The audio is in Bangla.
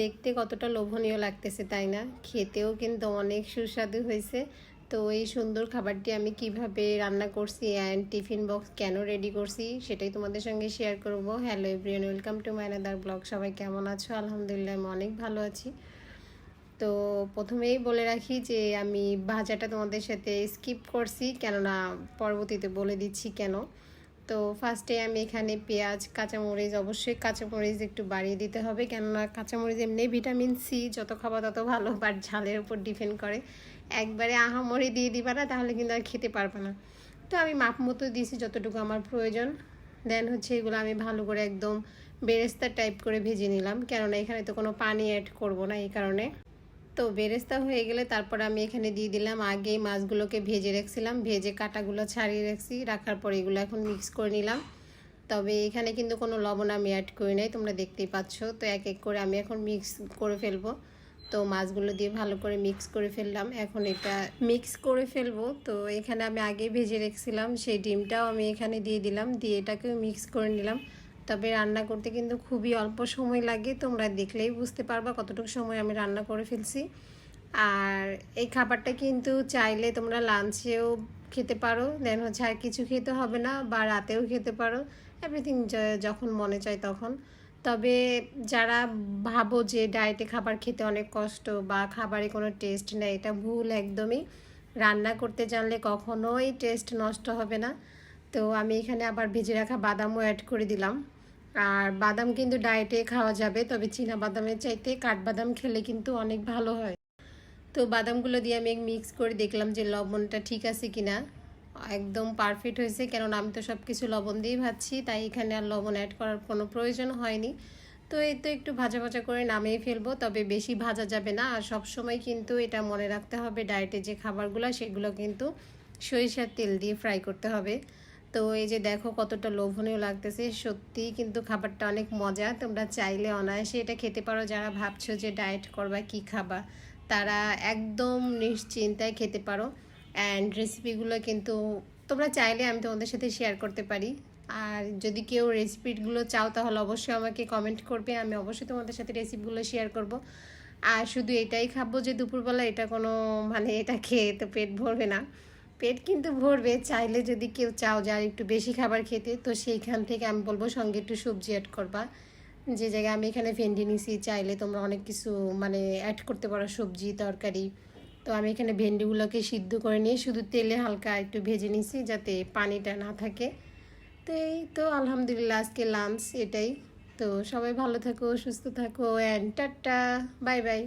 দেখতে কতটা লোভনীয় লাগতেছে, তাই না? খেতেও কিন্তু অনেক সুস্বাদু হয়েছে। তো এই সুন্দর খাবারটি আমি কীভাবে রান্না করছি অ্যান্ড টিফিন বক্স কেন রেডি করছি, সেটাই তোমাদের সঙ্গে শেয়ার করব। হ্যালো এভরিয়ান ওয়েলকাম টু মাইনাদার ব্লগ সবাই কেমন আছো? আলহামদুলিল্লাহ, আমি অনেক ভালো আছি। তো প্রথমেই বলে রাখি যে আমি ভাজাটা তোমাদের সাথে স্কিপ করছি, কেননা পরবর্তীতে বলে দিচ্ছি কেন। তো ফার্স্টে আমি এখানে পেঁয়াজ, কাঁচামরিচ, অবশ্যই কাঁচামরিচ একটু বাড়িয়ে দিতে হবে। কেননা কাঁচামরিচ এমনি ভিটামিন সি যত খাওয়া তত ভালো বাট ঝালের উপর ডিপেন্ড করে। একবারে আহামরি দিয়ে দিবা না, তাহলে কিন্তু আর খেতে পারবে না। তো আমি মাপ মতো দিয়েছি যতটুকু আমার প্রয়োজন। দেন হচ্ছে এগুলো আমি ভালো করে একদম বেরেস্তা টাইপ করে ভেজে নিলাম। কেননা এখানে তো কোনো পানি অ্যাড করব না এই কারণে। তো বেরেস্তা হয়ে গেলে তারপর আমি এখানে দিয়ে দিলাম। আগে মাছগুলোকে ভেজে রাখছিলাম। ভেজে কাটাগুলো ছাড়িয়ে রাখছি। রাখার পর এগুলো এখন মিক্স করে নিলাম। তবে এখানে কিন্তু কোনো লবণ আমি অ্যাড করি নাই, তোমরা দেখতেই পাচ্ছ। তো এক এক করে আমি এখন মিক্স করে ফেলব। তো মাছগুলো দিয়ে ভালো করে মিক্স করে ফেললাম। এখন এটা মিক্স করে ফেলব। তো এখানে আমি আগে ভেজে রেখেছিলাম। সেই ডিমটাও আমি এখানে দিয়ে দিলাম। দিয়ে এটাকেও মিক্স করে নিলাম। তবে রান্না করতে কিন্তু খুবই অল্প সময় লাগে, তোমরা দেখলেই বুঝতে পারবা কতটুকু সময় আমি রান্না করে ফেলছি। আর এই খাবারটা কিন্তু চাইলে তোমরা লাঞ্চেও খেতে পারো, দেন হচ্ছে আর কিছু খেতে হবে না বা রাতেও খেতে পারো এভরিথিং যখন মনে চায় তখন। তবে যারা ভাবো যে ডায়েটে খাবার খেতে অনেক কষ্ট বা খাবারে কোনো টেস্ট নেই, এটা ভুল একদমই। রান্না করতে জানলে কখনোই টেস্ট নষ্ট হবে না। তো আমি এখানে আবার ভেজে রাখা বাদামও অ্যাড করে দিলাম। আর বাদাম কিন্তু ডায়েটে খাওয়া যাবে, তবে চীনা বাদামের চাইতে কাঠবাদাম খেলে কিন্তু অনেক ভালো হয়। তো বাদামগুলো দিয়ে আমি মিক্স করে দেখলাম যে লবণটা ঠিক আছে কি না একদম পারফেক্ট হয়েছে, কেননা আমি তো সব কিছু লবণ দিয়েই ভাজছি, তাই এখানে আর লবণ অ্যাড করার কোনো প্রয়োজন হয়নি। তো এই তো একটু ভাজা ভাজা করে নামিয়ে ফেলব, তবে বেশি ভাজা যাবে না। আর সব সময় কিন্তু এটা মনে রাখতে হবে, ডায়েটে যে খাবারগুলো, সেগুলো কিন্তু সরিষার তেল দিয়ে ফ্রাই করতে হবে। তো এই যে দেখো কতটা লোভনীয় লাগতেছে। সত্যিই কিন্তু খাবারটা অনেক মজা। তোমরা চাইলে অনায়াসে এটা খেতে পারো। যারা ভাবছ যে ডায়েট করবা, কি খাবা, তারা একদম নিশ্চিন্তায় খেতে পারো। অ্যান্ড রেসিপিগুলো কিন্তু তোমরা চাইলে আমি তোমাদের সাথে শেয়ার করতে পারি। আর যদি কেউ রেসিপিগুলো চাও, তাহলে অবশ্যই আমাকে কমেন্ট করবে। আমি অবশ্যই তোমাদের সাথে রেসিপিগুলো শেয়ার করব। আর শুধু এটাই খাব যে দুপুরবেলা এটা কোনো মানে এটা খেয়ে তো পেট ভরবে না। পেট কিন্তু ভরবে, চাইলে যদি কেউ চাও যে আর একটু বেশি খাবার খেতে, তো সেইখান থেকে আমি বলব সঙ্গে একটু সবজি অ্যাড করবা। যে জায়গায় আমি এখানে ভেন্ডি নিছি, চাইলে তোমরা অনেক কিছু মানে অ্যাড করতে পারো, সবজি, তরকারি। তো আমি এখানে ভেন্ডিগুলোকে সিদ্ধ করে নিয়ে শুধু তেলে হালকা একটু ভেজে নিছি যাতে পানিটা না থাকে। তো এই তো আলহামদুলিল্লাহ আজকে লাঞ্চ এটাই। তো সবাই ভালো থাকো, সুস্থ থাকো অ্যান্ড টাটা বাই বাই